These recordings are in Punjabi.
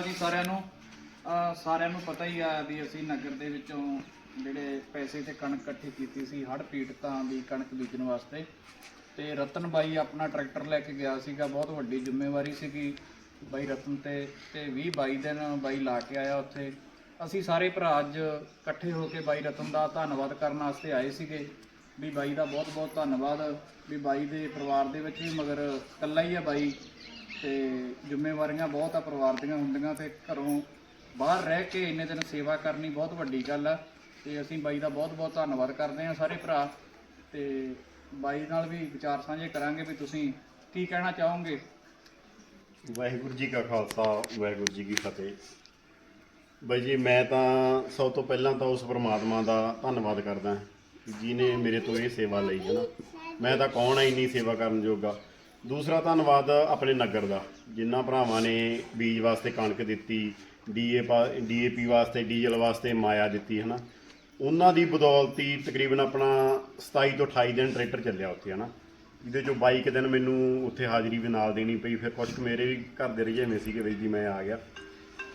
ਜੀ ਸਾਰਿਆਂ ਨੂੰ। ਸਾਰਿਆਂ ਨੂੰ ਪਤਾ ਹੀ ਆ ਵੀ ਅਸੀਂ ਨਗਰ ਦੇ ਵਿੱਚੋਂ ਜਿਹੜੇ ਪੈਸੇ ਤੇ ਕਣਕ ਇਕੱਠੀ ਕੀਤੀ ਸੀ, ਹੜ੍ਹ ਪੀੜਤਾਂ ਦੀ ਕਣਕ ਬੀਜਣ ਵਾਸਤੇ। ਤੇ ਰਤਨ ਬਾਈ ਆਪਣਾ ਟਰੈਕਟਰ ਲੈ ਕੇ ਗਿਆ ਸੀਗਾ, ਬਹੁਤ ਵੱਡੀ ਜ਼ਿੰਮੇਵਾਰੀ ਸੀਗੀ। ਬਾਈ ਰਤਨ ਤੇ ਤੇ 20 22 ਦਿਨ ਬਾਈ ਲਾ ਕੇ ਆਇਆ ਉੱਥੇ। ਅਸੀਂ ਸਾਰੇ ਭਰਾ ਅੱਜ ਇਕੱਠੇ ਹੋ ਕੇ ਬਾਈ ਰਤਨ ਦਾ ਧੰਨਵਾਦ ਕਰਨ ਵਾਸਤੇ ਆਏ ਸੀਗੇ। ਵੀ ਬਾਈ ਦਾ ਬਹੁਤ ਬਹੁਤ ਧੰਨਵਾਦ। ਵੀ ਬਾਈ ਦੇ ਪਰਿਵਾਰ ਦੇ ਵਿੱਚ ਵੀ ਮਗਰ ਇਕੱਲਾ ਹੀ ਆ ਬਾਈ। ਤੇ ਜ਼ਿੰਮੇਵਾਰੀਆਂ ਬਹੁਤ ਆ, ਪਰਿਵਾਰ ਦੀਆਂ ਹੁੰਦੀਆਂ ਤੇ ਘਰੋਂ ਬਾਹਰ ਰਹਿ ਕੇ ਇੰਨੇ ਦਿਨ ਸੇਵਾ ਕਰਨੀ ਬਹੁਤ ਵੱਡੀ ਗੱਲ ਆ। ਤੇ ਅਸੀਂ ਬਾਈ ਦਾ ਬਹੁਤ ਬਹੁਤ ਧੰਨਵਾਦ ਕਰਦੇ ਹਾਂ ਸਾਰੇ ਭਰਾ। ਤੇ ਬਾਈ ਨਾਲ ਵੀ ਵਿਚਾਰ ਸਾਂਝੇ ਕਰਾਂਗੇ ਵੀ ਤੁਸੀਂ ਕੀ ਕਹਿਣਾ ਚਾਹੋਗੇ? ਵਾਹਿਗੁਰੂ ਜੀ ਕਾ ਖਾਲਸਾ, ਵਾਹਿਗੁਰੂ ਜੀ ਕੀ ਫਤਿਹ। ਬਾਈ ਜੀ, ਮੈਂ ਤਾਂ ਸਭ ਤੋਂ ਪਹਿਲਾਂ ਤਾਂ ਉਸ ਪਰਮਾਤਮਾ ਦਾ ਧੰਨਵਾਦ ਕਰਦਾ ਜਿਨੇ ਮੇਰੇ ਤੋਂ ਇਹ ਸੇਵਾ ਲਈ ਹੈ ਨਾ। ਮੈਂ ਤਾਂ ਕੌਣ ਆ ਇੰਨੀ ਸੇਵਾ ਕਰਨ ਜੋਗਾ? ਦੂਸਰਾ ਧੰਨਵਾਦ ਆਪਣੇ ਨਗਰ ਦਾ ਜਿਨ੍ਹਾਂ ਭਰਾਵਾਂ ਨੇ ਬੀਜ ਵਾਸਤੇ ਕਣਕ ਦਿੱਤੀ, ਡੀਏ ਡੀਏਪੀ ਵਾਸਤੇ, ਡੀਜ਼ਲ ਵਾਸਤੇ ਮਾਇਆ ਦਿੱਤੀ ਹੈ ਨਾ ਉਹਨਾਂ ਦੀ ਬਦੌਲਤੀ ਤਕਰੀਬਨ ਆਪਣਾ 27 ਤੋਂ 28 ਦਿਨ ਟਰੈਕਟਰ ਚੱਲਿਆ ਉੱਥੇ ਹੈ ਨਾ ਜਿਹਦੇ ਚੋਂ 22 ਕੁ ਦਿਨ ਮੈਨੂੰ ਉੱਥੇ ਹਾਜ਼ਰੀ ਵੀ ਨਾਲ ਦੇਣੀ ਪਈ, ਫਿਰ ਕੁਝ ਕੁ ਮੇਰੇ ਵੀ ਘਰ ਦੇ ਰਜੇਵੇਂ ਸੀਗੇ ਵੀ ਜੀ ਮੈਂ ਆ ਗਿਆ।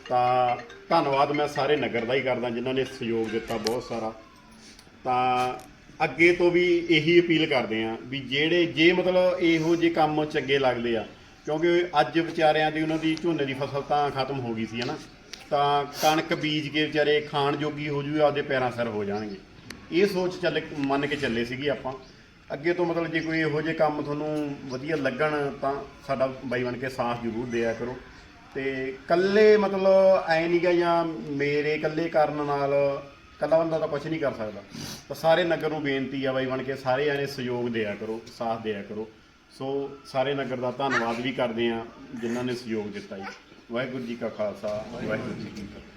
ਤਾਂ ਧੰਨਵਾਦ ਮੈਂ ਸਾਰੇ ਨਗਰ ਦਾ ਹੀ ਕਰਦਾ, ਜਿਨ੍ਹਾਂ ਨੇ ਸਹਿਯੋਗ ਦਿੱਤਾ ਬਹੁਤ ਸਾਰਾ। ਤਾਂ ਅੱਗੇ ਤੋਂ ਵੀ ਇਹੀ ਅਪੀਲ ਕਰਦੇ ਆ ਵੀ ਜਿਹੜੇ ਜੇ ਮਤਲਬ ਇਹੋ ਜਿਹੇ ਕੰਮ ਚੰਗੇ ਲੱਗਦੇ ਆ, ਕਿਉਂਕਿ ਅੱਜ ਵਿਚਾਰਿਆਂ ਦੀ ਉਹਨਾਂ ਦੀ ਝੋਨੇ ਦੀ ਫਸਲ ਤਾਂ ਖਤਮ ਹੋ ਗਈ ਸੀ, ਹਨਾ? ਤਾਂ ਕਣਕ ਬੀਜ ਕੇ ਵਿਚਾਰੇ ਖਾਣ ਜੋਗੀ ਹੋ ਜੂ, ਆਪਦੇ ਪੈਰਾਂ ਸਿਰ ਹੋ ਜਾਣਗੇ। ਇਹ ਸੋਚ ਚੱਲ ਮੰਨ ਕੇ ਚੱਲੇ ਸੀਗੇ ਆਪਾਂ। ਅੱਗੇ ਤੋਂ ਮਤਲਬ ਜੇ ਕੋਈ ਇਹੋ ਜਿਹੇ ਕੰਮ ਤੁਹਾਨੂੰ ਵਧੀਆ ਲੱਗਣ ਤਾਂ ਸਾਡਾ ਬਾਈ ਬਣ ਕੇ ਸਾਥ ਜ਼ਰੂਰ ਦਿਆ ਕਰੋ। ਤੇ ਕੱਲੇ ਮਤਲਬ ਐ ਨਹੀਂਗਾ ਜਾਂ ਮੇਰੇ ਕੱਲੇ ਕਰਨ ਨਾਲ ਕੱਲਾ ਬੰਦਾ ਤਾਂ ਕੁਝ ਨਹੀਂ ਕਰ ਸਕਦਾ। ਤਾਂ ਸਾਰੇ ਨਗਰ ਨੂੰ ਬੇਨਤੀ ਆ ਬਾਈ ਬਣ ਕੇ ਸਾਰੇ ਐਨੇ ਸਹਿਯੋਗ ਦਿਆ ਕਰੋ, ਸਾਥ ਦਿਆ ਕਰੋ। ਸੋ ਸਾਰੇ ਨਗਰ ਦਾ ਧੰਨਵਾਦ ਵੀ ਕਰਦੇ ਆ ਜਿਨ੍ਹਾਂ ਨੇ ਸਹਿਯੋਗ ਦਿੱਤਾ ਜੀ। ਵਾਹਿਗੁਰੂ ਜੀ ਕਾ ਖਾਲਸਾ, ਵਾਹਿਗੁਰੂ ਜੀ ਕੀ ਫਤਿਹ।